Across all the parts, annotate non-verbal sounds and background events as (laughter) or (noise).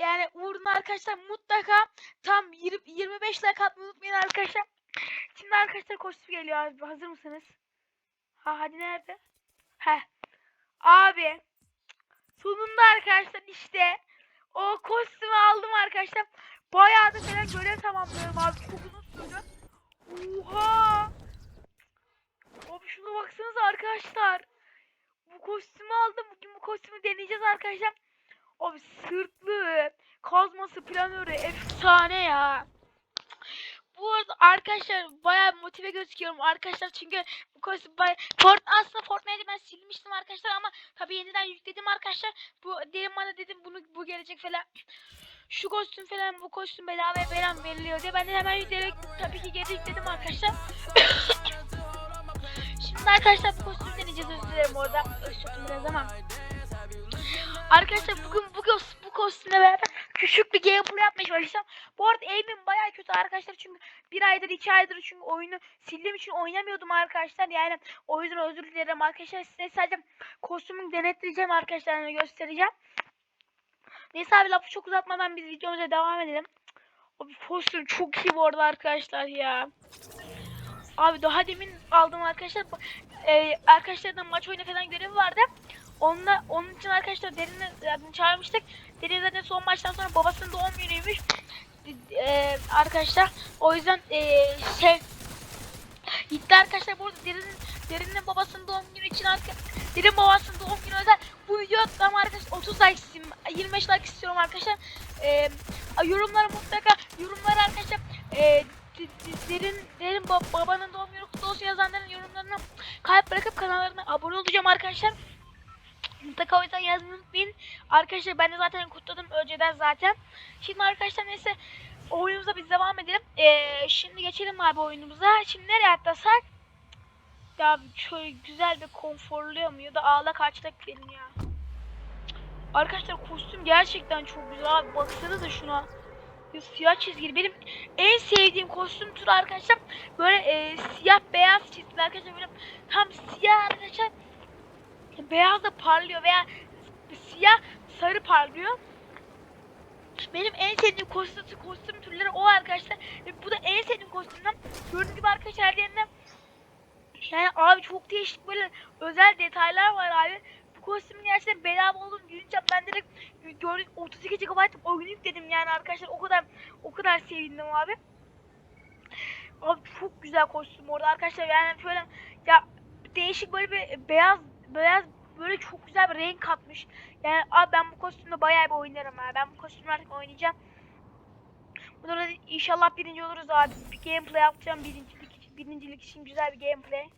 yani uğruna arkadaşlar mutlaka tam 20, 25 like atmayı unutmayın arkadaşlar. Şimdi arkadaşlar kostüm geliyor abi. Hazır mısınız? Ha hadi nerede? He. Abi. Sonunda arkadaşlar işte o kostümü aldım arkadaşlar. Bayağı da falan görev tamamlıyorum abi. Çok uzun. Oha. Abi şuna baksanıza arkadaşlar. Bu kostümü aldım. Bugün bu kostümü deneyeceğiz arkadaşlar. Abi sırtlı, kazması, planörü efsane ya. Bu arada arkadaşlar bayağı motive gözüküyorum arkadaşlar çünkü bu bayağı... Fort aslında Fortnite'ı ben silmiştim arkadaşlar ama tabii yeniden yükledim arkadaşlar. Bu dedim bana dedim bunu bu gelecek falan. Şu kostüm falan bu kostüm bedavaya falan veriliyor diye ben de hemen yükledik tabii ki geri yükledim arkadaşlar. (coughs) Şimdi arkadaşlar bu kostümü deneyeceğiz özür dilerim orada ışıktım biraz ama. Arkadaşlar bugün kostümle beraber küçük bir gameplay yapmaya çalışacağım. Bu arada aim'im bayağı kötü arkadaşlar çünkü bir aydır iki aydır çünkü oyunu sildiğim için oynamıyordum arkadaşlar. Yani o yüzden özür dilerim arkadaşlar. Size sadece kostümü denetleyeceğim arkadaşlar göstereceğim. Neyse abi lafı çok uzatmadan biz videomuza devam edelim. Abi kostüm çok iyi bu arada arkadaşlar ya. Abi daha demin aldım arkadaşlar. Ee, arkadaşlardan maç oyunu falan görevi vardı. Onunla, onun için arkadaşlar Derin'le zaten çağırmıştık. Derin zaten son maçtan sonra babasının doğum günüymüş. Ee, arkadaşlar o yüzden ee, şey gitti arkadaşlar bu arada Derin'in Derin'in babasının doğum günü için arkadaşlar Derin babasının doğum günü özel bu video tam arkadaşlar 30 like istiyorum 25 like istiyorum arkadaşlar ee, yorumlara mutlaka yorumlara arkadaşlar d- derin derin ba- babanın doğum günü kutlu olsun yazanların yorumlarına kalp bırakıp kanallarına abone olacağım arkadaşlar. Mutlaka o yüzden yazmayı unutmayın. Arkadaşlar ben de zaten kutladım önceden zaten. Şimdi arkadaşlar neyse oyunumuza biz devam edelim. Ee, şimdi geçelim abi oyunumuza. Şimdi nereye atlasak? Ya şöyle güzel ve konforlu mu ya da ağlak açlık benim ya. Arkadaşlar kostüm gerçekten çok güzel abi. Baksanıza şuna. Ya siyah çizgili. Benim en sevdiğim kostüm türü arkadaşlar. Böyle e, siyah beyaz çizgili arkadaşlar. Böyle tam siyah arkadaşlar. Beyaz da parlıyor veya siyah sarı parlıyor. Benim en sevdiğim kostüm, kostüm türleri o arkadaşlar. Ve bu da en sevdiğim kostümden. Gördüğünüz gibi arkadaşlar her yerinde yani abi çok değişik böyle özel detaylar var abi. Bu kostümün gerçekten bedava olduğunu görünce ben direkt gördüm 32 GB oyunu yükledim yani arkadaşlar o kadar o kadar sevindim abi. Abi çok güzel kostüm orada arkadaşlar yani şöyle ya değişik böyle bir beyaz beyaz böyle çok güzel bir renk katmış. Yani abi ben bu kostümle bayağı bir oynarım ha. Ben bu kostümle artık oynayacağım. Burada da inşallah birinci oluruz abi. Bir gameplay yapacağım birincilik için, birincilik için güzel bir gameplay.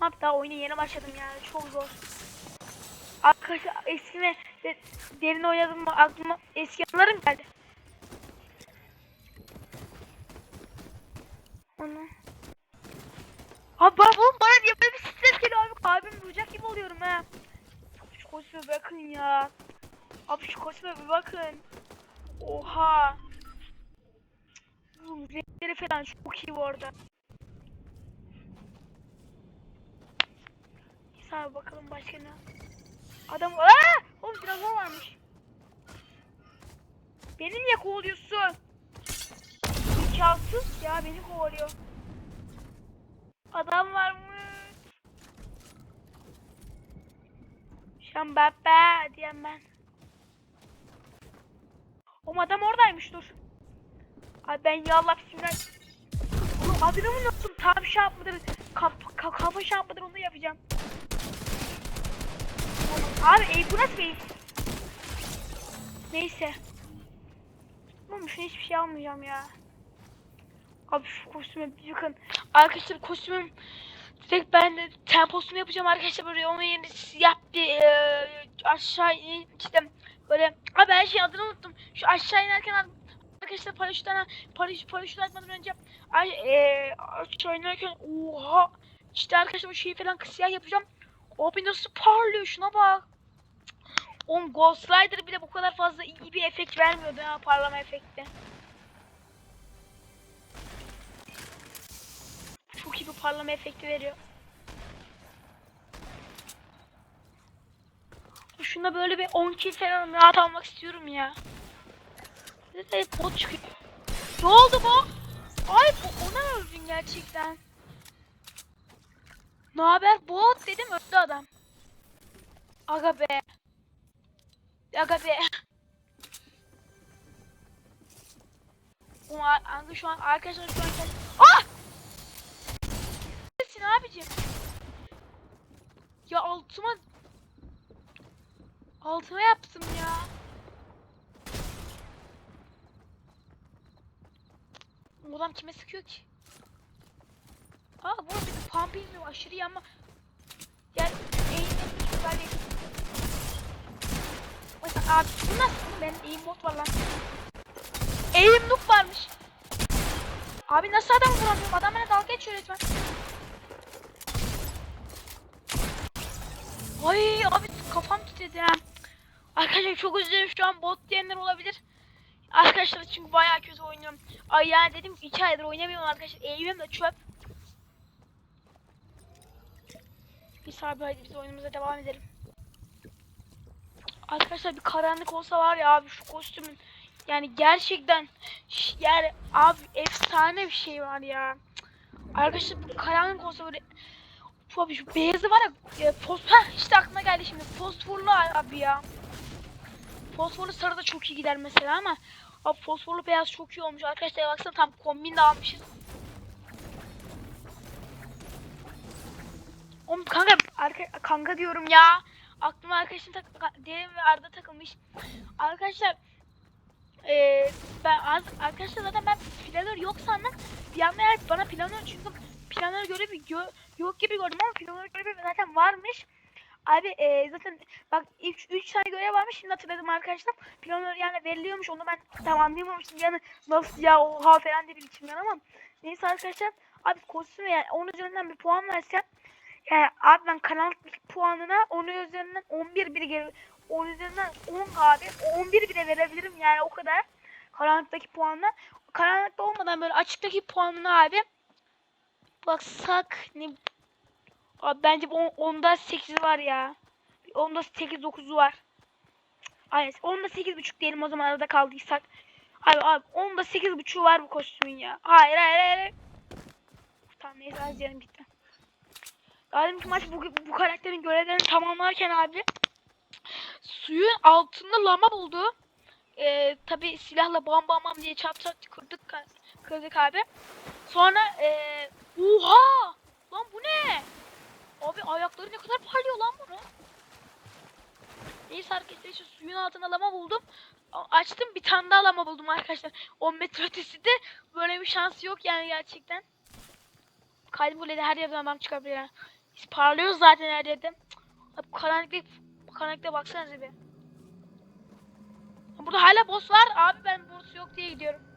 Hatta oyuna yeni başladım yani çok zor. Arkadaşlar eskime de, derin oynadım mı aklıma eski anılarım geldi. Onu. Abi bana, oğlum bana niye böyle bir stres geliyor abi kalbim duracak gibi oluyorum ha. Şu kostüme bakın ya. Abi şu kostüme bir bakın. Oha. Oğlum renkleri falan çok iyi bu arada. Neyse abi bakalım başka ne. Adam Aa! Oğlum dinozor varmış. Beni niye kovalıyorsun? İmkansız ya beni kovalıyor. Adam varmış. Şan baba diyen ben. O adam oradaymış dur. Abi ben ya Allah bismillah. Oğlum adını? Tam şap mıdır? Kap, ka, kafa şap mıdır onu yapacağım. Abi ey bu nasıl bir Neyse. Oğlum şunu hiçbir şey almayacağım ya. Abi şu kostüme bir bakın. Arkadaşlar kostümüm direkt ben de temposunu yapacağım arkadaşlar böyle onun yerine siyah bir e, aşağı in- işte böyle abi her şeyin adını unuttum. Şu aşağı inerken ad- arkadaşlar paraşütten paraşüt paraşüt atmadan önce ay e, aşağı inerken oha işte arkadaşlar bu şeyi falan siyah yapacağım. Abi nasıl parlıyor şuna bak. Oğlum Ghost Rider bile bu kadar fazla iyi bir efekt vermiyordu ha parlama efekti. İyi bir parlama efekti veriyor. Şunda böyle bir 10 kill falan rahat almak istiyorum ya. Bir de bot çıkıyor. Ne oldu bu? Ay bu ona öldün gerçekten. Ne haber bot dedim öldü adam. Aga be. Aga be. O Aga şu an arkadaşlar şu an Nesin abicim? Ya altıma altıma yaptım ya. Bu adam kime sıkıyor ki? Aa bu arada bir pump inmiyor aşırı iyi ama yani hiç güzel değil. Mesela abi bu nasıl? Benim eğim bot var lan. Eğim noob varmış. Abi nasıl adam vuramıyorum? Adam bana dalga geçiyor resmen. Ay abi kafam titredi ha. Arkadaşlar çok üzülüyorum şu an bot diyenler olabilir. Arkadaşlar çünkü bayağı kötü oynuyorum. Ay yani dedim 2 aydır oynamıyorum arkadaşlar. Eğimim de çöp. Biz abi hadi biz oyunumuza devam edelim. Arkadaşlar bir karanlık olsa var ya abi şu kostümün yani gerçekten yani abi efsane bir şey var ya. Arkadaşlar bu karanlık olsa böyle abi şu beyazı var ya e, fos Heh, işte aklıma geldi şimdi fosforlu abi ya. Fosforlu sarı da çok iyi gider mesela ama abi fosforlu beyaz çok iyi olmuş arkadaşlar baksana tam kombin de almışız. Oğlum kanka arka, kanka diyorum ya. Aklıma arkadaşım tak Derin ve Arda takılmış. Arkadaşlar eee ben az arkadaşlar zaten ben planör yok sandım. Bir anda bana planör çünkü planör görevi gö yok gibi gördüm ama planör görevi zaten varmış. Abi eee, zaten bak ilk 3 tane görev varmış şimdi hatırladım arkadaşlar. Planör yani veriliyormuş onu ben tamamlayamamıştım yani nasıl ya oha falan dedim içimden ama neyse arkadaşlar abi kostüme yani onun üzerinden bir puan versem yani abi ben kanallık puanına onun üzerinden 11 bir gelir. 10 üzerinden 10 abi 11 bile verebilirim yani o kadar. Karanlıktaki puanla. Karanlıkta olmadan böyle açıktaki puanına abi baksak ne abi bence bu 10'da 8 var ya. 10'da 8 9'u var. Aynen 10'da 8.5 diyelim o zaman arada kaldıysak. Abi abi 10'da 8.5'u var bu kostümün ya. Hayır hayır hayır. Tamam neyse az yerim bitti. Daha deminki maç bu, bu karakterin görevlerini tamamlarken abi suyun altında lama buldu. Ee, tabi silahla bam bam bam diye çat çat kırdık, kırdık abi. Sonra ee, oha! Lan bu ne? Abi ayakları ne kadar parlıyor lan bunu. Neyse arkadaşlar işte suyun altında lama buldum. Açtım bir tane daha lama buldum arkadaşlar. 10 metre ötesi de böyle bir şans yok yani gerçekten. Kaydı kulede her yerden adam çıkabilir. Biz parlıyoruz zaten her yerde. Abi karanlıkta, karanlıkta baksanıza bir. Burada hala boss var. Abi ben boss yok diye gidiyorum.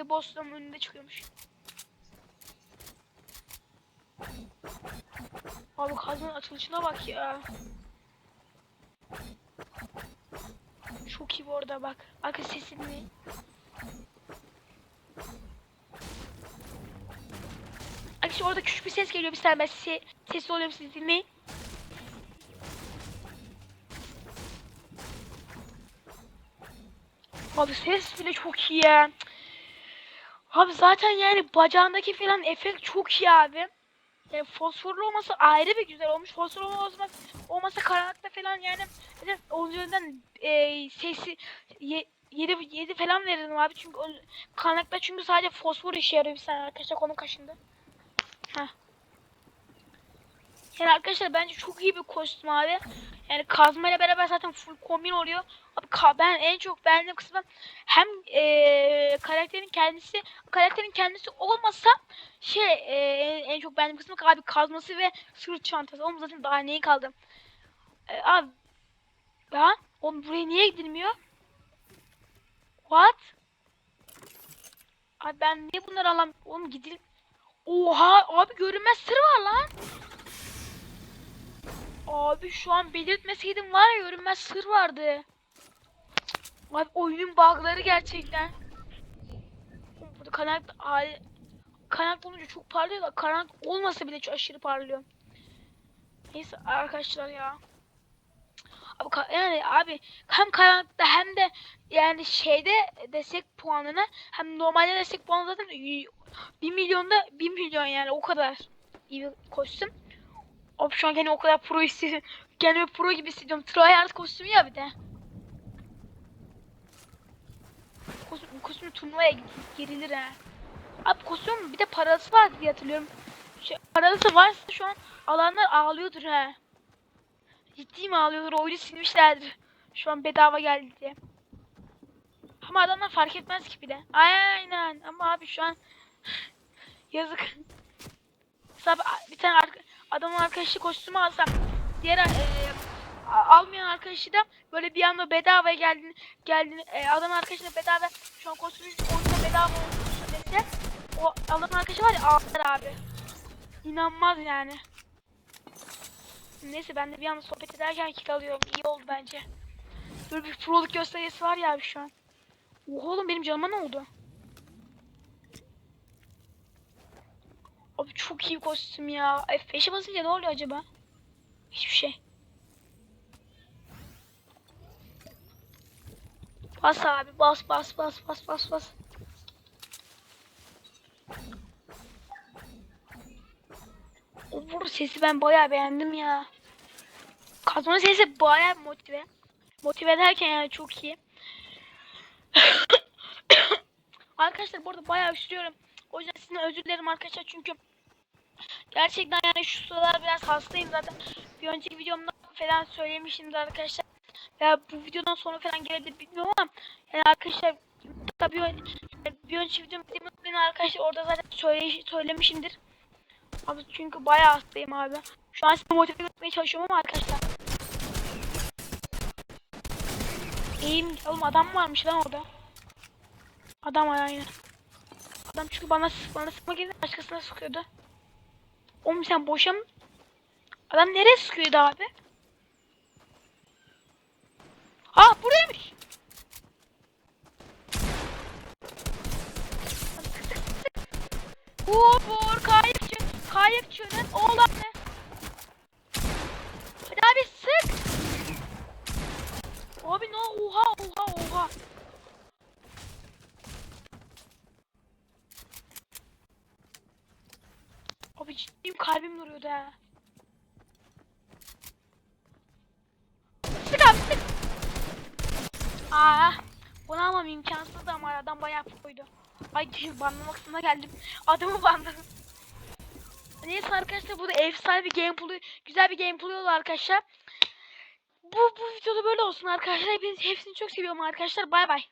Bir de boss'ların önünde çıkıyormuş. Abi kazmanın açılışına bak ya. Çok iyi bu arada bak. Arka sesini. Arkadaşlar orada küçük bir ses geliyor bir saniye ben se sesli oluyorum siz dinleyin. Abi ses bile çok iyi ya. Abi zaten yani bacağındaki falan efekt çok iyi abi. Yani fosforlu olması ayrı bir güzel olmuş. Fosforlu olmasa, olmasa karanlıkta falan yani onun e, sesi ye, 7, 7 falan verirdim abi çünkü karanlıkta çünkü sadece fosfor işe yarıyor bir saniye arkadaşlar konu kaşındı. Heh. Yani arkadaşlar bence çok iyi bir kostüm abi. Yani kazma ile beraber zaten full kombin oluyor. Abi ben en çok beğendiğim kısmı hem eee, karakterin kendisi karakterin kendisi olmasa şey eee, en çok beğendiğim kısmı abi kazması ve sırt çantası. Oğlum zaten daha neyi kaldı? E, abi ya oğlum buraya niye gidilmiyor? What? Abi ben niye bunları alam? Oğlum gidil. Oha abi görünmez sır var lan. Abi şu an belirtmeseydim var ya görünmez sır vardı. Abi oyunun bug'ları gerçekten. Burada kanak hali kanak olunca çok parlıyor da kanak olmasa bile çok aşırı parlıyor. Neyse arkadaşlar ya. Abi yani abi hem karanlıkta hem de yani şeyde destek puanına hem normalde destek puanı zaten 1 milyonda 1 milyon yani o kadar iyi bir. Abi şu an kendimi o kadar pro hissediyorum. Kendimi pro gibi hissediyorum. Tryhard kostümü ya bir de. Kostüm, bu kostümün turnuvaya girilir ha. Abi kostümün bir de parası var diye hatırlıyorum. Şey, parası varsa şu an alanlar ağlıyordur ha. Ciddi mi ağlıyordur? Oyunu silmişlerdir. Şu an bedava geldi diye. Ama adamlar fark etmez ki bir de. Aynen. Ama abi şu an (laughs) yazık. Mesela bir tane adamın arkadaşı kostümü alsam diğer e, almayan arkadaşı da böyle bir anda bedavaya geldiğini geldiğini e, adamın arkadaşına bedava şu an kostümün oyunda bedava olduğunu dese o adamın arkadaşı var ya ağlar abi. İnanmaz yani. Neyse ben de bir anda sohbet ederken kick alıyorum. İyi oldu bence. Böyle bir proluk göstergesi var ya abi şu an. Oha oğlum benim canıma ne oldu? Abi çok iyi kostüm ya. F5'e basınca ne oluyor acaba? Hiçbir şey. Bas abi bas bas bas bas bas bas. O vur sesi ben bayağı beğendim ya. Kazmanın sesi bayağı motive. Motive ederken yani çok iyi. (coughs) arkadaşlar bu arada bayağı üşüyorum. O yüzden sizden özür dilerim arkadaşlar çünkü gerçekten yani şu sıralar biraz hastayım zaten. Bir önceki videomda falan söylemişimdir arkadaşlar. Veya bu videodan sonra falan gelebilir bilmiyorum ama yani arkadaşlar tabii bir önceki videomda beni arkadaşlar orada zaten söyle, söylemişimdir. Abi çünkü bayağı hastayım abi. Şu an sizi motive etmeye çalışıyorum ama arkadaşlar. İyiyim. Oğlum adam varmış lan orada. Adam var aynen. Adam çünkü bana bana sıkma gibi başkasına sıkıyordu. Oğlum sen boşa mı? Adam nereye sıkıyordu abi? Ah buraymış. Uğur kayıkçı. Kayıkçının oğlanı. Hadi abi sık. Abi ne oha oha oha. Ciddiyim kalbim duruyordu ha. Sık abi sık. Aa, bunu almam imkansız ama adam bayağı koydu. Ay banlamak kısmına geldim. Adamı banladım. Neyse arkadaşlar burada efsane bir gameplay, güzel bir gameplay oldu arkadaşlar. Bu, bu videoda böyle olsun arkadaşlar. Hepiniz, hepsini çok seviyorum arkadaşlar. Bay bay.